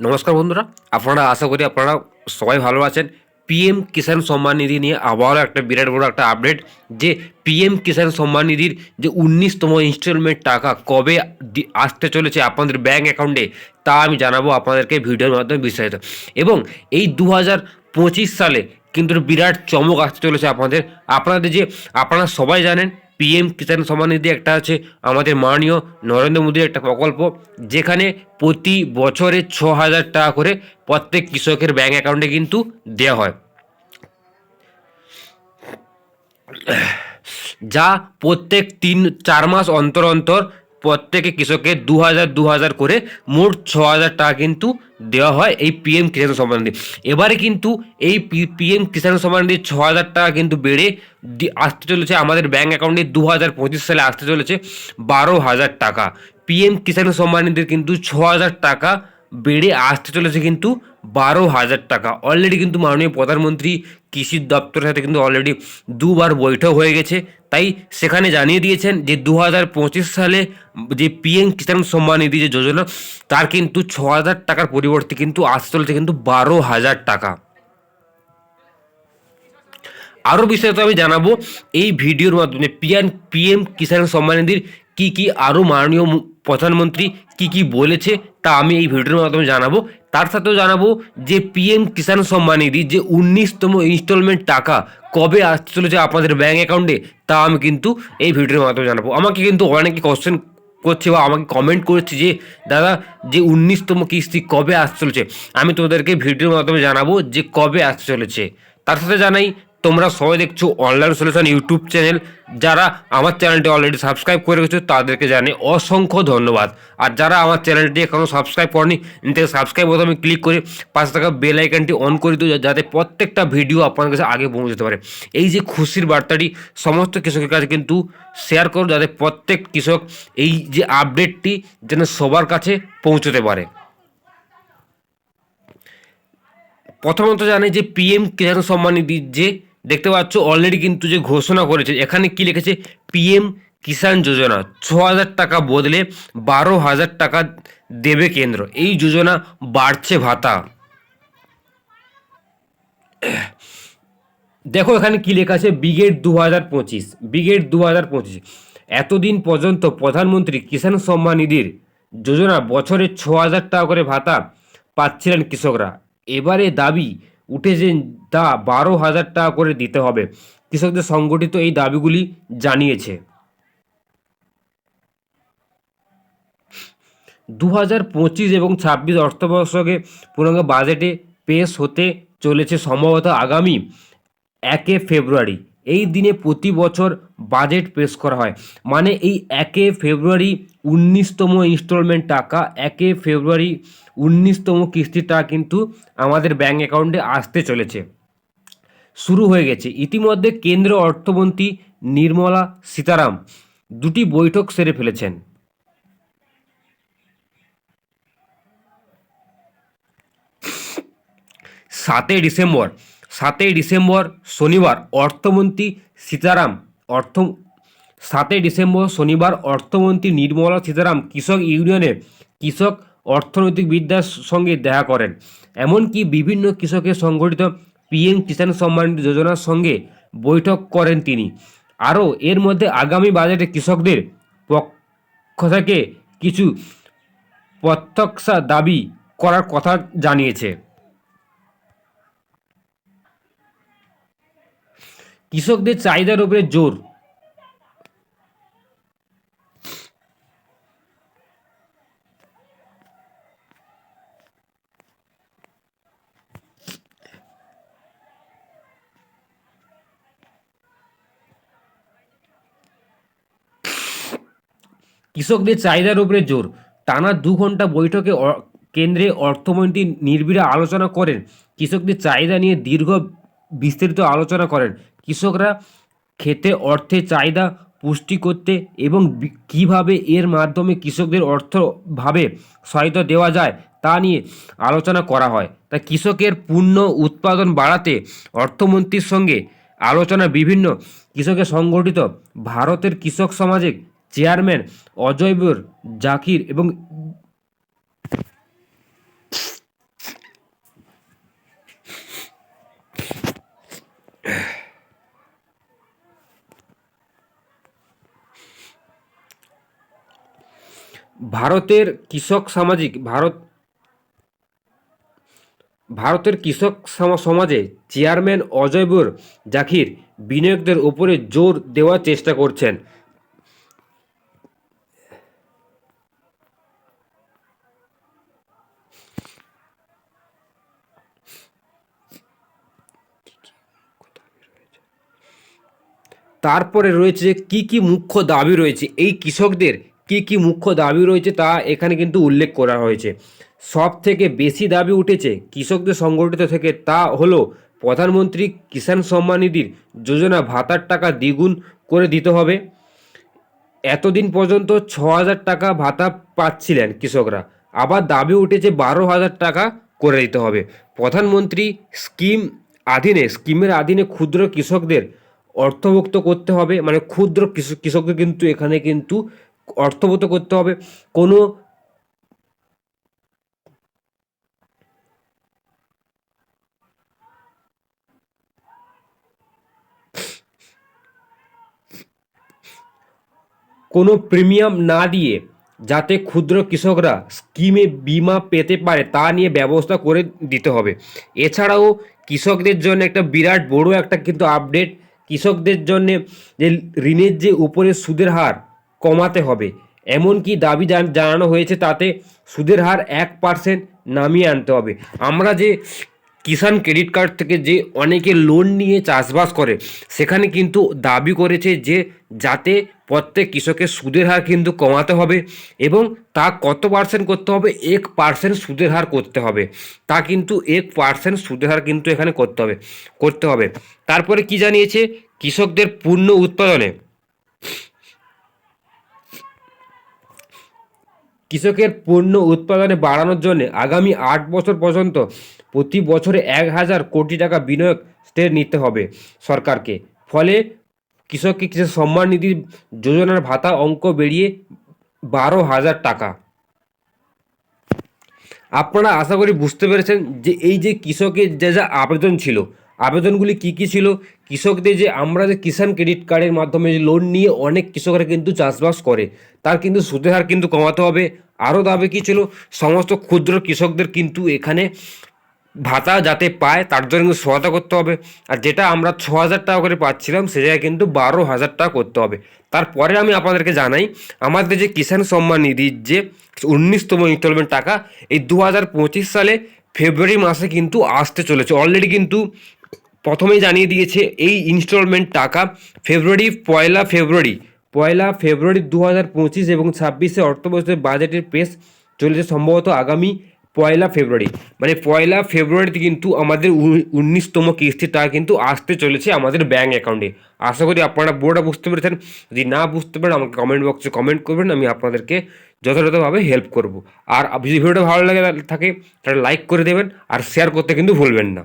নমস্কার বন্ধুরা, আপনারা আশা করি আপনারা সবাই ভালো আছেন। পিএম কিষাণ সম্মান নিধি নিয়ে আবারও একটা বিরাট বড় একটা আপডেট যে পিএম কিষাণ সম্মান নিধির যে উনিশতম ইনস্টলমেন্ট টাকা কবে আসতে চলেছে আপনাদের ব্যাঙ্ক অ্যাকাউন্টে তা আমি জানাব আপনাদেরকে ভিডিওর মাধ্যমে বিস্তারিত। এবং এই দু হাজার পঁচিশ সালে কিন্তু বিরাট চমক আসতে চলেছে আপনাদের। আপনাদের যে আপনারা সবাই জানেন পিএম কিষাণ সম্মান নিধি একটা আছে, আমাদের মাননীয় নরেন্দ্র মোদীর একটা প্রকল্প, যেখানে প্রতি বছরে ছ হাজার টাকা করে প্রত্যেক কৃষকের ব্যাঙ্ক অ্যাকাউন্টে কিন্তু দেওয়া হয়। যা প্রত্যেক তিন, চার মাস অন্তর অন্তর প্রত্যেকে কৃষকের দু হাজার দু হাজার করে মোট ছ হাজার টাকা কিন্তু দেওয়া হয় এই পিএম কিষাণ সম্মান নিধি এবারে কিন্তু এই পিএম কিষাণ সম্মান নিধি ছ হাজার টাকা কিন্তু বেড়ে আসতে চলেছে আমাদের ব্যাঙ্ক অ্যাকাউন্টে দু হাজার পঁচিশ সালে আসতে চলেছে বারো হাজার টাকা। পিএম কিষাণ সম্মান নিধির কিন্তু ছ হাজার টাকা বেড়ে আসতে চলেছে কিন্তু বারো হাজার টাকা। অলরেডি কিন্তু মাননীয় প্রধানমন্ত্রী, কৃষি দপ্তরের সাথে কিন্তু অলরেডি দুবার বৈঠক হয়ে গেছে। তাই সেখানে জানিয়ে দিয়েছেন যে দু হাজার পঁচিশ সালে যে পিএম কিষাণ সম্মান নিধি যে যোজনা, তার কিন্তু ছ হাজার টাকার পরিবর্তে কিন্তু আসতে চলেছে কিন্তু বারো হাজার টাকা। আরও বিস্তারিত আমি জানাব, এই ভিডিওর মাধ্যমে পিএম পিএম কিষাণ সম্মান নিধির কী কী আরও মাননীয় প্রধানমন্ত্রী কি কি বলেছে তা আমি এই ভিডিওর মাধ্যমে জানাব। তার সাথেও জানাব যে পিএম কিষাণ সম্মান নিধি যে উনিশতম ইনস্টলমেন্ট টাকা কবে আসতে চলেছে আপনাদের ব্যাঙ্ক অ্যাকাউন্টে তা আমি কিন্তু এই ভিডিওর মাধ্যমে জানাব। আমাকে কিন্তু অনেকে কোশ্চেন করছে বা আমাকে কমেন্ট করছে যে, দাদা, যে উনিশতম কিস্তি কবে আসতে চলেছে? আমি তোমাদেরকে ভিডিওর মাধ্যমে জানাব যে কবে আসতে চলেছে। তার সাথে জানাই তোমরা সবাই দেখছ অনলাইন সলিউশন ইউটিউব চ্যানেল যারা আমার চ্যানেলটি অলরেডি সাবস্ক্রাইব করে রেখেছো, তাদেরকে জানে অসংখ্য ধন্যবাদ। আর যারা আমার চ্যানেলটি এখনও সাবস্ক্রাইব করেনি নিতে সাবস্ক্রাইব বোতামে ক্লিক করে পাশে থাকা বেল আইকনটি অন করে দিও যাতে প্রত্যেকটা ভিডিও আপনার কাছে আগে পৌঁছে যেতে পারে। এই যে খুশির বার্তাটি, সমস্ত কৃষকের কাছে কিন্তু শেয়ার করো, যাতে প্রত্যেক কৃষক এই যে আপডেটটি যেন সবার কাছে পৌঁছতে পারে। প্রথমত জানে যে পিএম কিষাণ সম্মান নিধি যে দেখতে পাচ্ছ অলরেডি কিন্তু যে ঘোষণা করেছে, এখানে কি লিখেছে? পিএম কিষাণ যোজনা ছ হাজার টাকা বদলে বারো হাজার টাকা দেবে কেন্দ্র। এই যোজনা বাড়ছে ভাতা। দেখো এখানে কি লেখা আছে? ব্রিগেড দু হাজার পঁচিশ ব্রিগেড দু হাজার পঁচিশ। এতদিন পর্যন্ত প্রধানমন্ত্রী কিষাণ সম্মান নিধির যোজনা বছরে ছ হাজার টাকা করে ভাতা পাচ্ছিলেন কৃষকরা। এবারে দাবি উঠেছে তা বারো হাজার টাকা করে দিতে হবে। কৃষকদের সংগঠিত এই দাবিগুলি জানিয়েছে। দু হাজার পঁচিশ এবং ছাব্বিশ অর্থবর্ষকে পূর্ণাঙ্গ বাজেটে পেশ হতে চলেছে সম্ভবত আগামী একে ফেব্রুয়ারি। এই দিনে প্রতি বছর বাজেট পেশ করা হয়। মানে এই একে ফেব্রুয়ারি উনিশতম ইনস্টলমেন্ট টাকা, একে ফেব্রুয়ারি উনিশতম কিস্তির টাকা কিন্তু আমাদের ব্যাঙ্ক অ্যাকাউন্টে আসতে চলেছে। শুরু হয়ে গেছে। ইতিমধ্যে কেন্দ্র অর্থমন্ত্রী নির্মলা সীতারাম দুটি বৈঠক সেরে ফেলেছেন। সাতই ডিসেম্বর সাতই ডিসেম্বর শনিবার, অর্থমন্ত্রী সীতারাম, অর্থ, সাতই ডিসেম্বর শনিবার, অর্থমন্ত্রী নির্মলা সীতারাম কৃষক ইউনিয়নে কৃষক অর্থনৈতিক বিদ্যার সঙ্গে দেখা করেন। এমনকি বিভিন্ন কৃষকের সংগঠিত পিএম কিষাণ সম্মান যোজনার সঙ্গে বৈঠক করেন তিনি। আরও এর মধ্যে আগামী বাজেটে কৃষকদের পক্ষ থেকে কিছু প্রত্যক্ষ দাবি করার কথা জানিয়েছে। কৃষকদের চাহিদার উপরে জোর। কৃষকদের চাহিদার উপরে জোর। টানা দু ঘণ্টা বৈঠকে কেন্দ্রে অর্থমন্ত্রী নির্বিড়া আলোচনা করেন। কৃষকদের চাহিদা নিয়ে দীর্ঘ বিস্তারিত আলোচনা করেন। কৃষকরা খেতে অর্থের চাহিদা পুষ্টি করতে এবং কীভাবে এর মাধ্যমে কৃষকদের অর্থভাবে সহায়তা দেওয়া যায় তা নিয়ে আলোচনা করা হয়। তা কৃষকের পূর্ণ উৎপাদন বাড়াতে অর্থমন্ত্রীর সঙ্গে আলোচনা বিভিন্ন কৃষকের সংগঠিত ভারতের কৃষক সমাজের চেয়ারম্যান অজয়বর জাকির এবং ভারতের কৃষক সামাজিক, ভারত, ভারতের কৃষক সম- সমাজে চেয়ারম্যান অজয়বুর জাকির বিনিয়োগদের উপরে জোর দেওয়ার চেষ্টা করছেন। তারপরে রয়েছে কী কী মুখ্য দাবি রয়েছে এই কৃষকদের কী কী মুখ্য দাবি রয়েছে তা এখানে কিন্তু উল্লেখ করা হয়েছে। সব থেকে বেশি দাবি উঠেছে কৃষকদের সংগঠিত থেকে তা হলো প্রধানমন্ত্রী কিষাণ সম্মান নিধির যোজনা ভাতার টাকা দ্বিগুণ করে দিতে হবে। এতদিন পর্যন্ত ছ হাজার টাকা ভাতা পাচ্ছিলেন কৃষকরা। আবার দাবি উঠেছে বারো হাজার টাকা করে দিতে হবে। প্রধানমন্ত্রী স্কিম আধীনে, স্কিমের আধীনে ক্ষুদ্র কৃষকদের অর্থভুক্ত করতে হবে। মানে ক্ষুদ্র কৃষক কৃষকদের কিন্তু এখানে কিন্তু অর্থভুক্ত করতে হবে। কোনো কোনো প্রিমিয়াম না দিয়ে যাতে ক্ষুদ্র কৃষকরা স্কিমে বিমা পেতে পারে, তা নিয়ে ব্যবস্থা করে দিতে হবে। এছাড়াও কৃষকদের জন্য একটা বিরাট বড় একটা কিন্তু আপডেট কৃষকদের জন্য যে ঋণের যে উপরে সুদের হার কমাতে হবে। এমনকি দাবি জানানো হয়েছে তাতে সুদের হার এক পার্সেন্ট নামিয়ে আনতে হবে। আমরা যে কিষাণ ক্রেডিট কার্ড থেকে যে অনেকে লোন নিয়ে চাষবাস করে, সেখানে কিন্তু দাবি করেছে যে যাতে প্রত্যেক কৃষকের সুদের হার কিন্তু কমাতে হবে এবং তা কত পার্সেন্ট করতে হবে? এক পার্সেন্ট সুদের হার করতে হবে। তা কিন্তু এক পার্সেন্ট সুদের হার কিন্তু এখানে করতে হবে করতে হবে। তারপরে কি জানিয়েছে? কৃষকদের পূর্ণ উৎপাদনে কৃষকের পণ্য উৎপাদনে বাড়ানোর জন্য আগামী আট বছর পর্যন্ত প্রতি বছরে এক হাজার কোটি টাকা বিনিয়োগ স্টেট নিতে হবে সরকারকে। ফলে কৃষককে কৃষক সম্মান নিধি যোজনার ভাতা অঙ্ক বেরিয়ে বারো হাজার টাকা। আপনারা আশা করি বুঝতে পেরেছেন যে এই যে কৃষকের যা যা আবেদন ছিল আবেদনগুলি কি কি ছিল? কৃষকদের যে আমরা যে কিষাণ ক্রেডিট কার্ডের মাধ্যমে যে লোন নিয়ে অনেক কৃষকরা কিন্তু চাষবাস করে, তার কিন্তু সুদের হার কিন্তু কমাতে হবে। আরও দাবি কী ছিল? সমস্ত ক্ষুদ্র কৃষকদের কিন্তু এখানে ভাতা যাতে পায়, তার জন্য কিন্তু সহায়তা করতে হবে। আর যেটা আমরা ছ হাজার টাকা করে পাচ্ছিলাম, সে জায়গায় কিন্তু বারো হাজার টাকা করতে হবে। তারপরে আমি আপনাদেরকে জানাই, আমাদের যে কিষাণ সম্মান নিধির যে উনিশতম ইনস্টলমেন্ট টাকা, এই দু হাজার পঁচিশ সালে ফেব্রুয়ারি মাসে কিন্তু আসতে চলেছে। অলরেডি কিন্তু প্রথমেই জানিয়ে দিয়েছে এই ইনস্টলমেন্ট টাকা ফেব্রুয়ারি, পয়লা ফেব্রুয়ারি পয়লা ফেব্রুয়ারি দু হাজার পঁচিশ এবং ছাব্বিশে অর্থবছরের বাজেটের পেশ চলেছে সম্ভবত আগামী পয়লা ফেব্রুয়ারি। মানে পয়লা ফেব্রুয়ারিতে কিন্তু আমাদের উনিশতম কিস্তি টাকা কিন্তু আসতে চলেছে আমাদের ব্যাঙ্ক অ্যাকাউন্টে আশা করি আপনারা বোর্ডটা বুঝতে পেরেছেন। যদি না বুঝতে পারেন, আমাকে কমেন্ট বক্সে কমেন্ট করবেন, আমি আপনাদেরকে যথাযথভাবে হেল্প করব। আর যদি ভিডিওটা ভালো লাগে থাকে, তাহলে লাইক করে দেবেন, আর শেয়ার করতে কিন্তু ভুলবেন না।